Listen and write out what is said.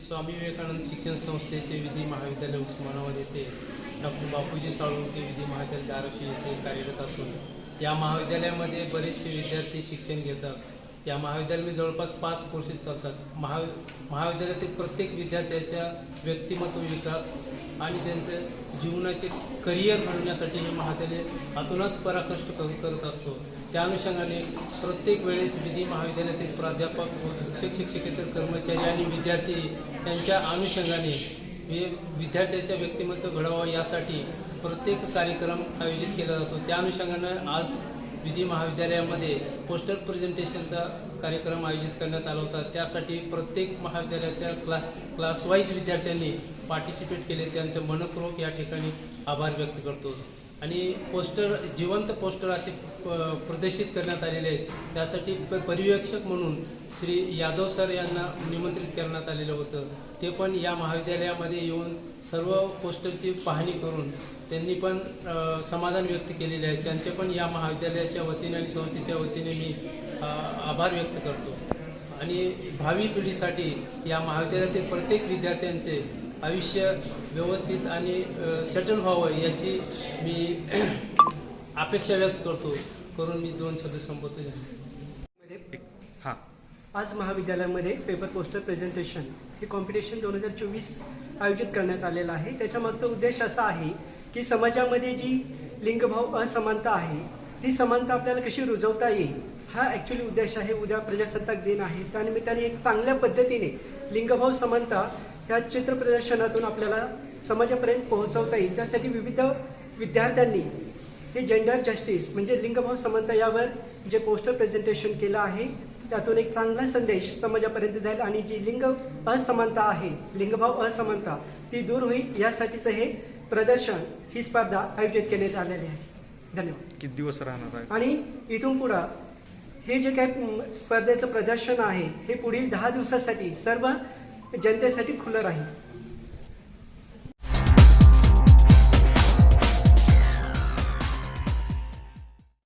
स्वामी विवेकानंद शिक्षण संस्थेचे विधी महाविद्यालय उस्मानाबाद येथे डॉक्टर बापूजी साळुंके विधी महाविद्यालय धाराशिव येथे कार्यरत असून या महाविद्यालयामध्ये बरेचसे विद्यार्थी शिक्षण घेतात. या महाविद्यालयात जवळपास पाच कोर्सेस चालतात. महा महाविद्यालयातील प्रत्येक विद्यार्थ्याच्या व्यक्तिमत्व विकास आणि त्यांचं जीवनाचे करिअर घडवण्यासाठी हे महाविद्यालय अतोनात पराकष्ट करत असतो. त्या अनुषंगाने प्रत्येक वेळेस विधी महाविद्यालयातील प्राध्यापक व शिक्षक शिक्षकेतर कर्मचारी आणि विद्यार्थी यांच्या अनुषंगाने हे विद्यार्थ्याच्या व्यक्तिमत्व घडवावं यासाठी प्रत्येक कार्यक्रम आयोजित केला जातो. त्या अनुषंगानं आज विधी महाविद्यालयामध्ये पोस्टर प्रेझेंटेशनचा कार्यक्रम आयोजित करण्यात आला होता. त्यासाठी प्रत्येक महाविद्यालयाच्या क्लास क्लासवाईज विद्यार्थ्यांनी पार्टिसिपेट केले. त्यांचं मनपूर्वक या ठिकाणी आभार व्यक्त करतो. आणि पोस्टर जिवंत पोस्टर असे प्रदर्शित करण्यात आलेले आहेत. त्यासाठी प- पर्यवेक्षक म्हणून श्री यादव सर यांना निमंत्रित करण्यात आलेलं होतं. ते पण या महाविद्यालयामध्ये येऊन सर्व पोस्टरची पाहणी करून त्यांनी पण समाधान व्यक्त केलेले आहे. त्यांचे पण या महाविद्यालयाच्या वतीने आणि संस्थेच्या वतीने मी आभार व्यक्त करतो. आणि भावी पिढीसाठी या महाविद्यालयातील प्रत्येक विद्यार्थ्यांचे आयुष्य व्यवस्थित आणि सेटल व्हावं याची मी अपेक्षा व्यक्त करतो. करून मी दोन शब्द संबोधतो मध्ये हां. आज महाविद्यालयामध्ये पेपर पोस्टर प्रेझेंटेशन हे कॉम्पिटिशन दोन हजार चोवीस आयोजित करण्यात आलेलं आहे. त्याच्यामागचा उद्देश असा आहे की समाजामध्ये जी लिंगभाव असमानता आहे ती समानता आपल्याला कशी रुजवता येईल? हा ॲक्च्युली उद्देश आहे. उद्या प्रजासत्ताक दिन आहे. त्यानिमित्ताने एक चांगल्या पद्धतीने लिंगभाव समानता ह्या चित्र प्रदर्शनातून आपल्याला समाजापर्यंत पोहोचवता येईल. त्यासाठी विविध विद्यार्थ्यांनी हे जेंडर जस्टिस म्हणजे लिंगभाव समानता यावर जे पोस्टर प्रेझेंटेशन केलं आहे त्यातून एक चांगला संदेश समाजापर्यंत जाईल आणि जी लिंग असमानता आहे लिंगभाव असमानता ती दूर होईल यासाठीचं हे प्रदर्शन ही स्पर्धा आयोजित करण्यात आलेली आहे. धन्यवाद. किती दिवस राहणार आहे? आणि इथून पुढं हे जे काही स्पर्धेचं प्रदर्शन आहे हे पुढील दहा दिवसासाठी सर्व जनतेसाठी खुलं राहील.